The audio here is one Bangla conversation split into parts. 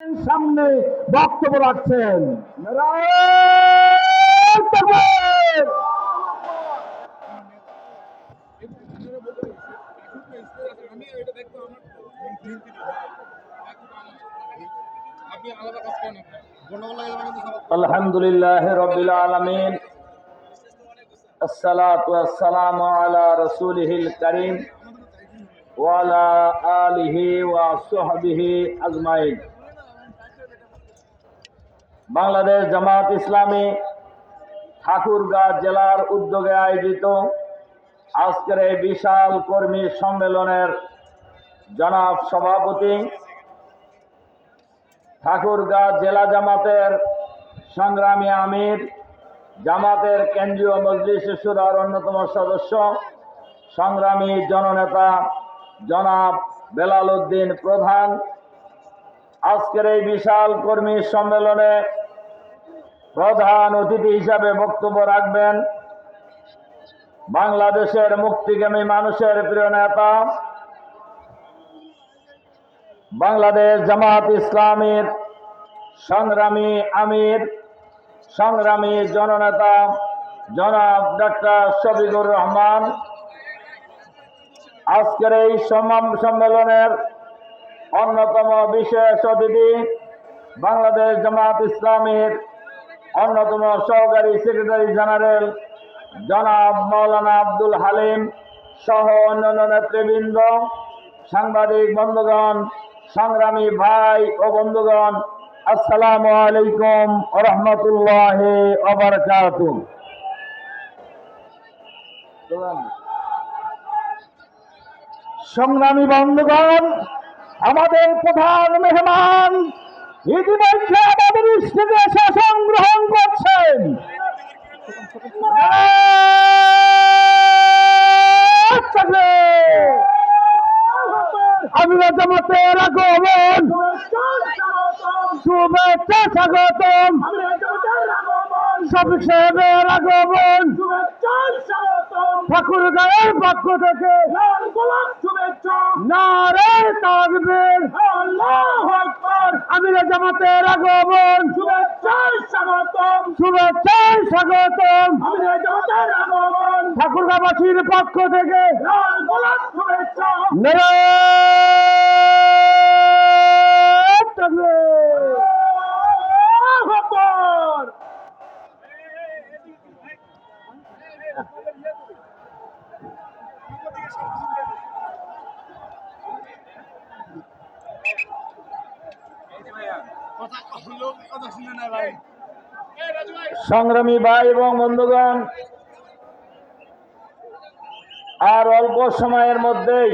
সামনে বক্তব্য রাখছেন। নারায়ণ তাকবীর! আপনি আলাদা কাজ করেন গন্ডগোল লাগে যাবে কিন্তু সবার আলহামদুলিল্লাহ বাংলাদেশ জামাত ইসলামী ঠাকুরগাঁ জেলার উদ্যোগে আয়োজিত আজকের এই বিশাল কর্মী সম্মেলনের জনাব সভাপতি ঠাকুরগাঁ জেলা জামাতের সংগ্রামী আমির, জামাতের কেন্দ্রীয় মজলিস সুরার অন্যতম সদস্য, সংগ্রামী জননেতা জনাব বেলাল উদ্দিন প্রধান আজকের এই বিশাল কর্মী সম্মেলনে প্রধান অতিথি হিসাবে বক্তব্য রাখবেন বাংলাদেশের মুক্তিগামী মানুষের প্রিয় নেতা, বাংলাদেশ জামাত ইসলামীর সংগ্রামী আমির, সংগ্রামী জননেতা জনাব ডক্টর শফিকুর রহমান। আজকের এই সম্মেলনের অন্যতম বিশেষ অতিথি বাংলাদেশ জামাত ইসলামীর অন্যতম সহকারী সেক্রেটারি জেনারেল জনাব মৌলানা আব্দুল হালিম সহ অন্যান্য নেতৃবৃন্দ, সাংবাদিক বন্ধুগণ, সংগ্রামী ভাই ও বন্ধুগণ, আসসালামু আলাইকুম রহমতুল্লাহ অবরকাত সংগ্রামী বন্ধুগণ আমাদের প্রধান মেহমান ইতিমধ্যে আমাদের স্টেজে শাসন গ্রহণ করছেন। আমি জামাতের আগমন শুভেচ্ছা স্বাগতম। শফিক সাহেবের আগমন। ঠাকুর গায়ের পক্ষ থেকে নারে তাকবীর। আমির জামাতের আগমন। শুভেচ্ছায় স্বাগতম। ঠাকুরগাবাসীর পক্ষ থেকে নারায়ণ তাকবীর। কথা লোক কথা শুনে না ভাই সংগ্রামী ভাই এবং বন্ধুগণ, আর অল্প সময়ের মধ্যেই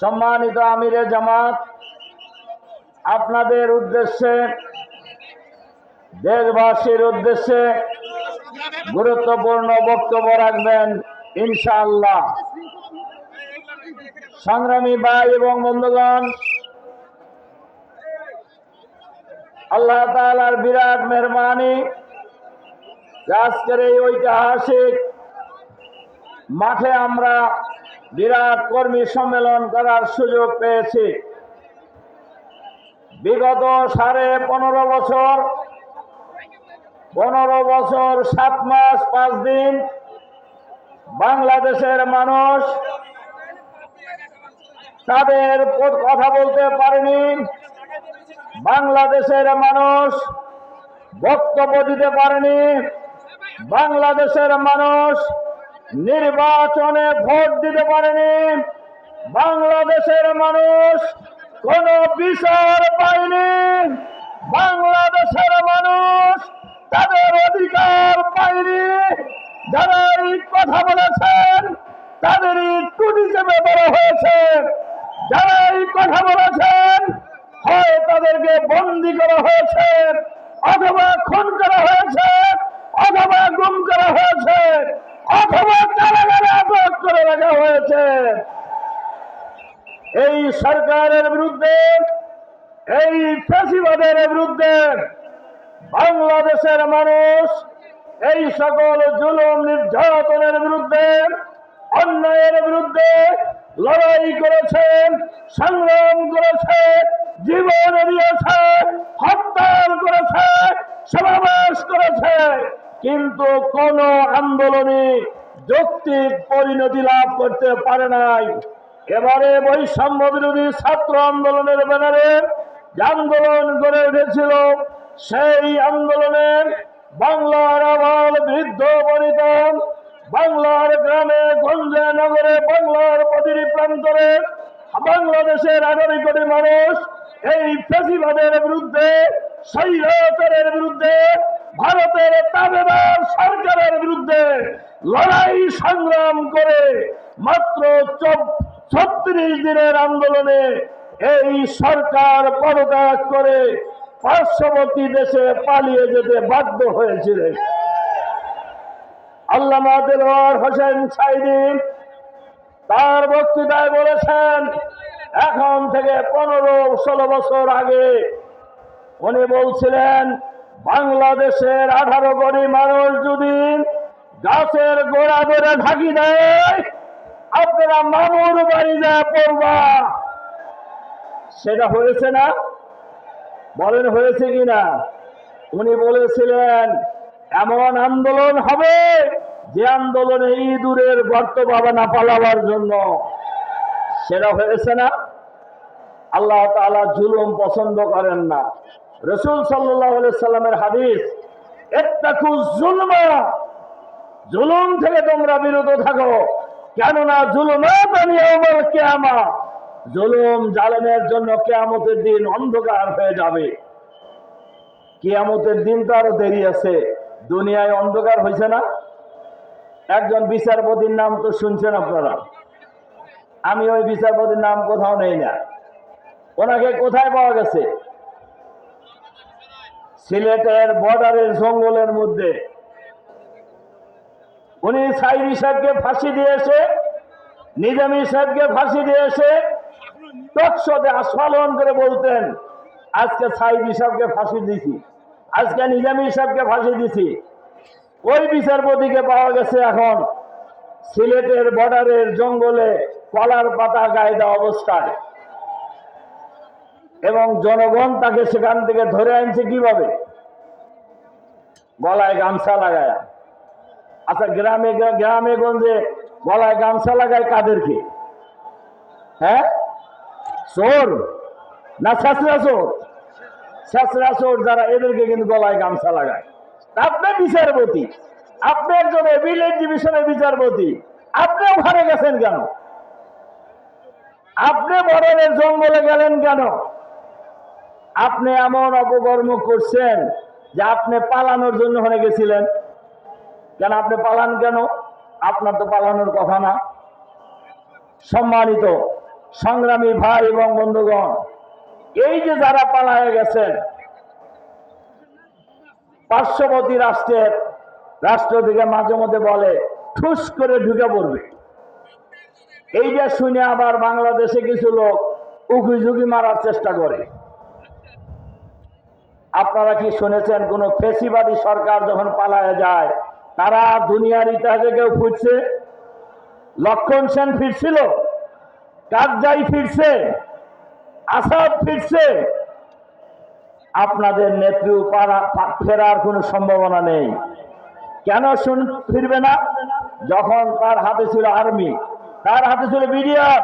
সম্মানিত আমিরে জামাত, আপনাদের উদ্দেশ্যে, দেশবাসীর উদ্দেশ্যে গুরুত্বপূর্ণ বক্তব্য রাখবেন, ইনশাআল্লাহ। সংগ্রামী ভাই এবং বন্ধুগণ আল্লাহ তাআলার বিরাট মেহরবানি। আজকের এই ঐতিহাসিক মাঠে আমরা বিরাট কর্মী সম্মেলন করার সুযোগ পেয়েছি। বিগত সাড়ে পনেরো বছর পনেরো বছর, সাত মাস, পাঁচ দিন বাংলাদেশের মানুষ তাদের কথা বলতে পারেনি। বাংলাদেশের মানুষ বক্তব্য দিতে পারেনি। বাংলাদেশের মানুষ নির্বাচনে ভোট দিতে পারেনি। বাংলাদেশের মানুষ কোন বিচার পায়নি। বাংলাদেশের মানুষ তাদের অধিকার পায়নি। যারা এই কথা বলেছেন, তাদেরই টুটি চেপে বড় হয়েছে। যারা এই কথা বলেছেন হয় তাদেরকে বন্দি করা হয়েছে, অথবা খুন করা হয়েছে, অথবা গুম করা হয়েছে, অথবা কারাগারে আটক করে রাখা হয়েছে। এই সরকারের বিরুদ্ধে, এই ফ্যাসিবাদের বিরুদ্ধে বাংলাদেশের মানুষ এই সকল জুলুম নির্যাতনের বিরুদ্ধে, অন্যায়ের বিরুদ্ধে লড়াই করেছে, সংগ্রাম করেছে জীবন দিয়েছে হরতাল করেছে, সমাবেশ করেছে। কিন্তু কোন আন্দোলনে যৌক্তিক পরিণতি লাভ করতে পারে নাই। এবারে বৈষম্য বিরোধী ছাত্র আন্দোলনের ব্যানারে আন্দোলন গড়ে উঠেছিল। সেই আন্দোলনের বাংলার আবাল বৃদ্ধ বনিতা বাংলার গ্রামে গঞ্জে নগরে বাংলার প্রতিটি প্রান্তরে বাংলাদেশের আঠারো কোটি মানুষ এই ফেসিবাদের বিরুদ্ধে বিরুদ্ধে, ভারতের সরকারের বিরুদ্ধে লড়াই সংগ্রাম করে মাত্র ছত্রিশ দিনের আন্দোলনে এই সরকার পদত্যাগ করে পার্শ্ববর্তী দেশে পালিয়ে যেতে বাধ্য হয়েছিলেন। আল্লামা হোসেন সাইদি তার বক্তৃতায় বলেছেন এখন থেকে পনেরো, ষোলো বছর আগে উনি বলছিলেন, বাংলাদেশের আঠারো কোটি মানুষ যদি গাছের গোড়া ধরে ঢাকি দেয়, আপনারা মামুর বাড়ি যায় পড়বা। সেটা হয়েছে না? বলেন হয়েছে কিনা উনি বলেছিলেন, এমন আন্দোলন হবে যে আন্দোলনে ইঁদুরের গর্ত পাবে না পালাবার জন্য। সেটা হয়েছে না, আল্লাহ তাআলা জুলুম পছন্দ করেন না। রসুল সাল্লামের হাদিস জুলমা থেকে তোমরা বিরত থাকো, কেননা জুলুম জালেমের জন্য কেয়ামতের দিন অন্ধকার হয়ে যাবে। কেয়ামতের দিন তো আরও দেরি আছে, দুনিয়ায় অন্ধকার হয়েছে না? একজন বিচারপতির নাম তো শুনছেন আপনারা। আমি ওই বিচারপতির নাম কোথাও নেই না। ওনাকে কোথায় পাওয়া গেছে? সিলেটের বর্ডারের জঙ্গলের মধ্যে। উনি সাইদি সাহেবকে ফাঁসি দিয়েছে, নিজামী সাহেবকে ফাঁসি দিয়েছে। টকশোতে আস্ফালন করে বলতেন, আজকে সাইদি সাহেবকে ফাঁসি দিছি, আজকে নিজামী সাহেবকে ফাঁসি দিছি। ওই বিচারপতিকে পাওয়া গেছে এখন সিলেটের বর্ডারের জঙ্গলে। কলার পাতা গায়ে দেওয়া অবস্থায়। এবং জনগণ তাকে সেখান থেকে ধরে আনছে কীভাবে? গলায় গামছা লাগায়। আচ্ছা গ্রামে গ্রামে গঞ্জে গলায় গামছা লাগায় কাদেরকে? হ্যাঁ? চোর? না ছেঁচড়া চোর? ছেঁচড়া চোর যারা, এদেরকে কিন্তু গলায় গামছা লাগায়। আপনি বিচারপতি। আপনি একজন এভিলেট ডিভিশনের বিচারপতি। আপনি ওখানে গেছেন কেন? আপনি বর্ডারের জঙ্গলে গেলেন কেন? আপনি এমন অপকর্ম করছেন যে আপনি পালানোর জন্য ওখানে গেছিলেন। কেন আপনি পালান কেন? আপনার তো পালানোর কথা না। সম্মানিত সংগ্রামী ভাই এবং বন্ধুগণ, এই যে যারা পালায় গেছেন, পার্শ্ববর্তী রাষ্ট্রের রাষ্ট্র থেকে মাঝে মধ্যে বলে, ঠুস করে ঢুকে পড়বে। এইটা শুনে আবার বাংলাদেশে কিছু লোক উকি ঝুঁকি মারার চেষ্টা করে। আপনারা কি শুনেছেন কোন ফেসিবাদী সরকার যখন পালায় যায়, তারা দুনিয়ার ইতিহাসে কেউ ফুটছে? লক্ষণ সেন ফিরছিল কারজাই ফিরছে, আসাদ ফিরছে। আপনাদের নেত্রী ফেরার কোনো সম্ভাবনা নেই। কেন শুন, ফিরবে না? যখন তার হাতে ছিল আর্মি। তার হাতে ছিল বিডিআর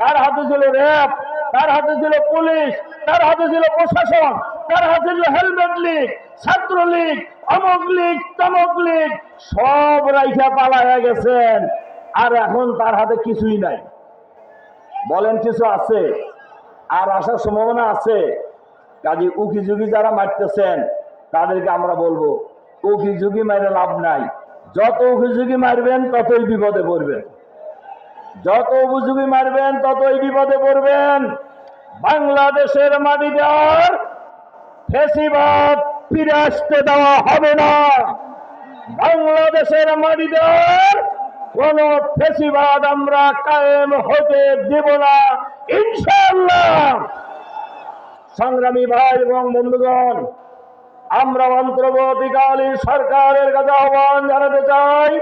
তার হাতে ছিল র্যাব? তার হাতে ছিল পুলিশ? তার হাতে ছিল প্রশাসন? তার হাতে ছিল হেলমেট লীগ ছাত্র লীগ অমক লীগ, তমক লীগ? সব রাইখা পালায়া গেছেন। আর এখন তার হাতে কিছুই নাই। বলেন কিছু আছে? আর আসার সম্ভাবনা আছে? কাজে উকি ঝুঁকি যারা মারতেছেন, তাদেরকে আমরা বলব, উকি ঝুঁকি মারে লাভ নাই। যত উকি ঝুঁকি মারবেন, ততই বিপদে পড়বেন। যত উপযোগী মারবেন, ততই বিপদে পড়বেন। বাংলাদেশের মাটিতে আর ফেসিবাদ ফিরে আসতে দেওয়া হবে না। বাংলাদেশের মাটিতে আর কোন ফেসিবাদ আমরা কায়েম হতে দেব না। ইনশাল্লাহ সংগ্রামী ভাই এবং বন্ধুগণ, আমরা অন্তর্বর্তীকালীন সরকারের কাছে আহ্বান জানাতে চাই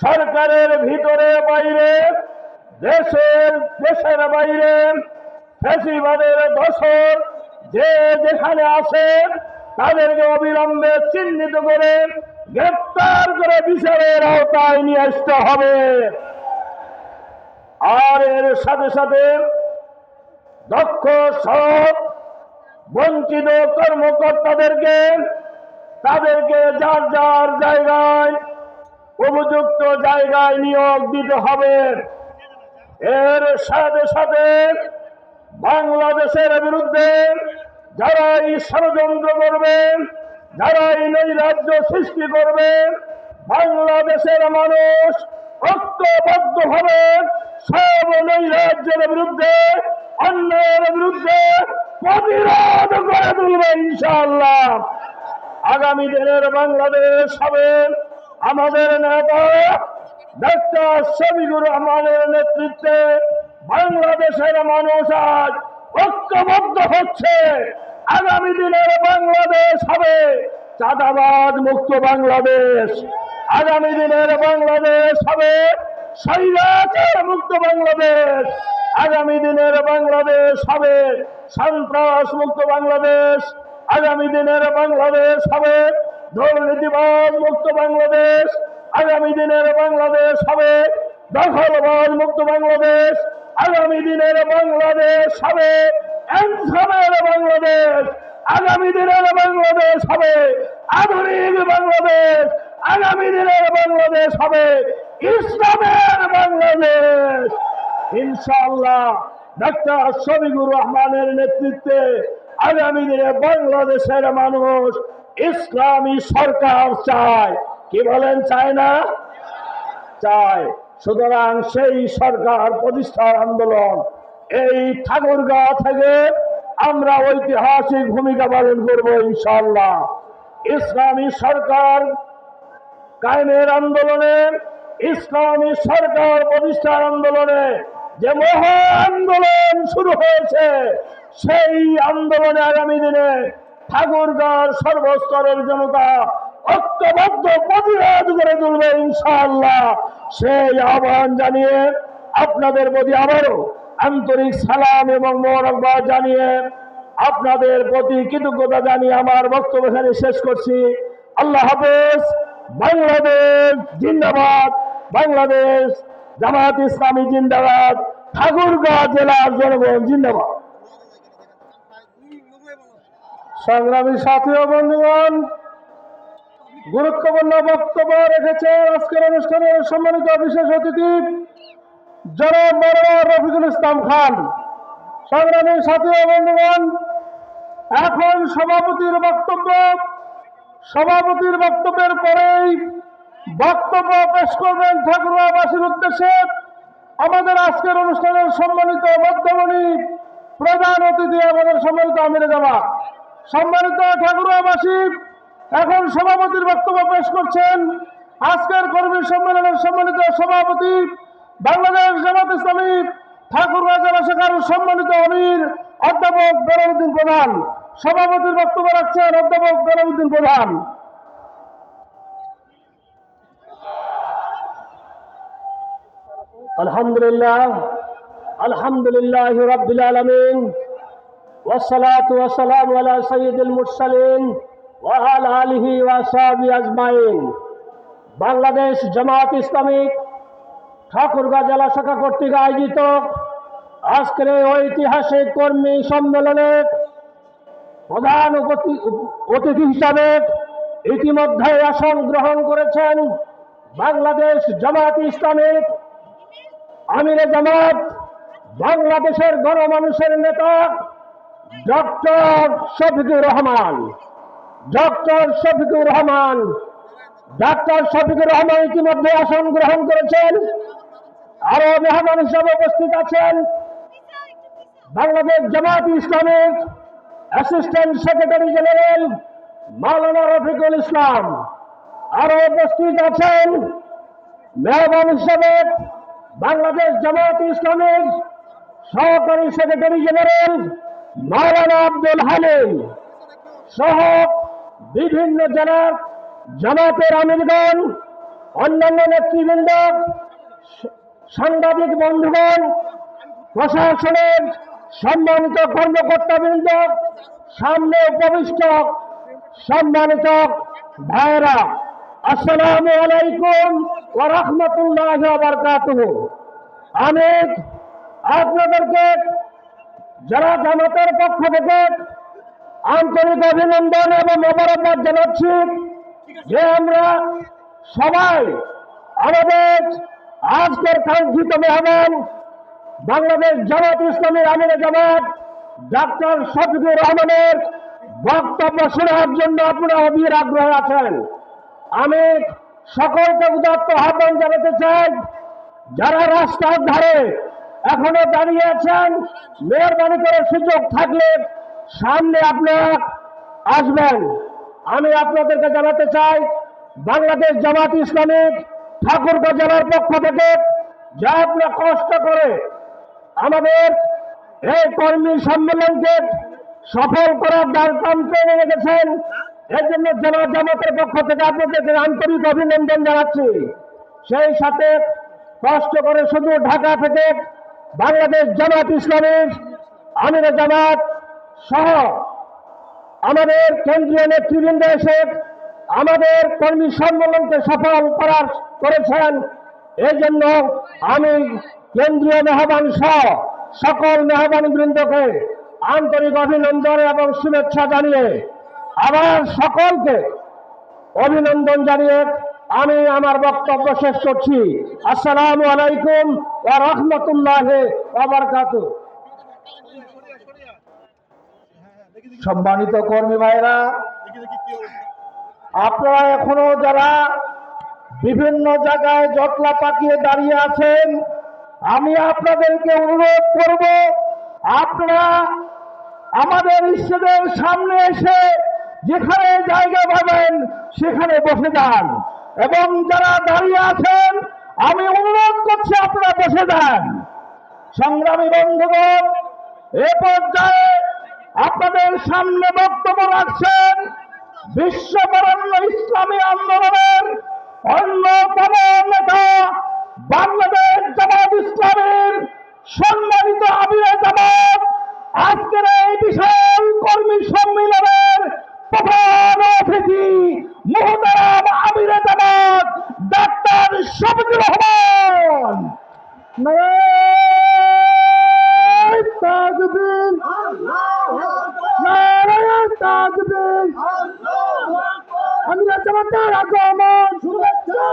সরকারের ভিতরে বাইরে, দেশের দেশের বাইরে ফেসিবাদের দশর যে যেখানে আছেন তাদেরকে অবিলম্বে চিহ্নিত করে, গ্রেপ্তার করে বিচারের আওতায় নিয়ে আসতে হবে। আর এর সাথে সাথে দক্ষ সব বঞ্চিত কর্মকর্তাদেরকে, তাদেরকে যার যার জায়গায় উপযুক্ত জায়গায় নিয়োগ দিতে হবে। এর সাথে সাথে বাংলাদেশের বিরুদ্ধে যারা ষড়যন্ত্র করবেন যারা এই নৈরাজ্য সৃষ্টি করবেন বাংলাদেশের মানুষ ঐক্যবদ্ধ হবে। সব নৈরাজ্যের বিরুদ্ধে, অন্যের বিরুদ্ধে প্রতিরোধ করে তুলবে ইনশাআল্লাহ। আগামী দিনের বাংলাদেশ হবে আমাদের নেতা ডাক্তার শফিকুর রহমানের নেতৃত্বে বাংলাদেশের মানুষ আজ ঐক্যবদ্ধ হচ্ছে। আগামী দিনের বাংলাদেশ হবে চাঁদাবাদ মুক্ত বাংলাদেশ। আগামী দিনের বাংলাদেশ হবে মুক্ত বাংলাদেশ। আগামী দিনের বাংলাদেশ হবে সন্ত্রাস মুক্ত বাংলাদেশ। আগামী দিনের বাংলাদেশ হবে দুর্নীতিবাদ মুক্ত বাংলাদেশ আগামী দিনের বাংলাদেশ হবে। দখলবাদ মুক্ত বাংলাদেশ আগামী দিনের বাংলাদেশ হবে। এনসামের বাংলাদেশ আগামী দিনের বাংলাদেশ হবে। আধুনিক বাংলাদেশ আগামী দিনের বাংলাদেশ হবে। ইসলামের বাংলাদেশ। ইনশাআল্লাহ ডাক্তার শফিকুর রহমানের নেতৃত্বে আগামী দিনে বাংলাদেশের মানুষ ইসলামী সরকার চায়। কি বলেন, চায় না? চায়। সুতরাং সেই সরকার প্রতিষ্ঠার আন্দোলন এই ঠাকুরগাঁ থেকে আমরা ঐতিহাসিক ভূমিকা পালন করব ইনশাআল্লাহ। ইসলামী সরকার কায়েমের আন্দোলনে, ইসলামী সরকার প্রতিষ্ঠার আন্দোলনে যে মহা আন্দোলন শুরু হয়েছে, সেই আন্দোলনে আগামী দিনে ঠাকুরগাঁর সর্বস্তরের জনতা ঐক্যবদ্ধ প্রতিরোধ করে তুলবে ইনশাআল্লাহ। সেই আহ্বান জানিয়ে আপনাদের প্রতি আবারও আন্তরিক সালাম এবং মোরকবাদ জানিয়ে আপনাদের প্রতি কৃতজ্ঞতা জানিয়ে আমার বক্তব্য এখানে শেষ করছি। আল্লাহ হাফেজ। বাংলাদেশ জিন্দাবাদ। বাংলাদেশ জামাত ইসলামী জিন্দাবাদ। ঠাকুরগাঁও জেলার জনগণ জিন্দাবাদ। সংগ্রামী সাথী ও বন্ধুগণ, গুরুত্বপূর্ণ বক্তব্য রেখেছে আজকের অনুষ্ঠানের সম্মানিত বিশেষ অতিথি, জনাব রফিকুল ইসলাম খান। সংগ্রামী সাথী ও বন্ধুগণ, এখন সভাপতির বক্তব্য। সভাপতির বক্তব্যের পরেই বক্তব্য পেশ করবেন ঠাকুরাবাসীর উদ্দেশ্যে। আমাদের আজকের অনুষ্ঠানের সম্মানিত মধ্যমণি প্রধান অতিথি আমাদের সম্মানিত আমির জামা সম্মানিত ঠাকুরাবাসী, এখন সভাপতির বক্তব্য পেশ করছেন আজকের কর্মী সম্মেলনের সম্মানিত সভাপতি, বাংলাদেশ জামাত ইসলামী ঠাকুরগাঁ জেলা শাখার সম্মানিত অমির অধ্যাপক বেলাউদ্দিন প্রধান। সভাপতির বক্তব্য রাখছেন অধ্যাপক বেলাউদ্দিন প্রধান। আলহামদুলিল্লাহ আলহামদুলিল্লাহ রব্বিল আলামিন। والصلاة والسلام على سيد المرسلين وعلى آله وصحبه أجمعين বাংলাদেশ জামাত ইসলামিক ঠাকুরগাঁ জেলা শাখা কর্তৃক আয়োজিত আজকের এই ঐতিহাসিক কর্মী সম্মেলনে প্রধান উপতি- অতিথি হিসাবে ইতিমধ্যে আসন গ্রহণ করেছেন বাংলাদেশ জামাত ইসলামিক আমিরে জামাত বাংলাদেশের গণমানুষের নেতা ডক্টর শফিকুর রহমান, ডক্টর শফিকুর রহমান, ডাক্তার শফিকুর রহমান ইতিমধ্যে আসন গ্রহণ করেছেন। আরও মেহমান হিসাবে উপস্থিত আছেন। বাংলাদেশ জামাত ইসলামের assistant secretary general Maulana Rafiqul Islam. আরও উপস্থিত আছেন মেহমান হিসাবে বাংলাদেশ জামাত ইসলামের সহকারী সেক্রেটারি জেনারেল মাওলানা আব্দুল হালিম সহ বিভিন্ন জেলার জামাতের আমিরগণ, অন্যান্য নেতৃবৃন্দ, সাংবাদিক বন্ধুগণ, প্রশাসনের সম্মানিত কর্মকর্তাবৃন্দ, সামনে উপবিষ্ট সম্মানিত ভাইরা আসসালামু আলাইকুম ওয়া রাহমাতুল্লাহি আমি আপনাদেরকে যারা জামাতের পক্ষ থেকে আন্তরিক অভিনন্দন এবং মোবারকবাদ জানাচ্ছি যে আমরা সবাই আমাদের আজকের কাঙ্ক্ষিত মেহমান বাংলাদেশ জামাত ইসলামের আমির জামাত ডাক্তার শফিকুর রহমানের বক্তব্য শোনার জন্য আপনারা অধীর আগ্রহে আছেন। আমি সকলকে উদাত্ত আহ্বান জানাতে চাই, যারা রাস্তার ধারে এখনও দাঁড়িয়ে আছেন মেহরবানি করে সুযোগ থাকলে সামনে আপনারা আসবেন। আমি আপনাদেরকে জানাতে চাই, বাংলাদেশ জামাত ইসলামিক ঠাকুরগাঁ জেলার পক্ষ থেকে যা আপনারা কষ্ট করে আমাদের এই কর্মী সম্মেলনকে সফল করার দ্বার টেনে রেখেছেন, এর জন্য জেলা জামাতের পক্ষ থেকে আপনাদেরকে আন্তরিক অভিনন্দন জানাচ্ছি। সেই সাথে কষ্ট করে শুধু ঢাকা থেকে বাংলাদেশ জামাত ইসলামের আমির জামাত সহ আমাদের কেন্দ্রীয় নেতৃবৃন্দ এসে আমাদের কর্মী সম্মেলনকে সফল করার করেছেন। এই জন্য আমি কেন্দ্রীয় মেহমান সহ সকল মেহমান বৃন্দকে আন্তরিক অভিনন্দন এবং শুভেচ্ছা জানিয়ে আবার সকলকে অভিনন্দন জানিয়ে আমি আমার বক্তব্য শেষ করছি। আসসালামু আলাইকুম ওয়া রাহমাতুল্লাহ সম্মানিত কর্মী ভাইরা আপনারা এখনও যারা বিভিন্ন জায়গায় জটলা পাকিয়ে দাঁড়িয়ে আছেন, আমি আপনাদেরকে অনুরোধ করব, আপনারা আমাদের স্টেজের সামনে এসে যেখানে জায়গা পাবেন, সেখানে বসে যান। এবং যারা দাঁড়িয়ে আছেন, আমি অনুরোধ করছি আপনারা বসে যান। সংগ্রামী বন্ধুগণ, এ পর্যায়ে আপনাদের সামনে বক্তব্য রাখছেন বিশ্ববরণ্য ইসলামী আন্দোলনের অন্যতম নেতা বাংলাদেশ জামাত ইসলামের সম্মানিত আমিরে জামাত। আজকের এই বিশাল কর্মী সম্মেলনের প্রধান অতিথি মোহতারাম আমির জামাত ডাক্তার শফিকুর রহমান। তাজবিন। নারায়ণ তাজবিন। আমি জামাতের আগমন। শুভেচ্ছা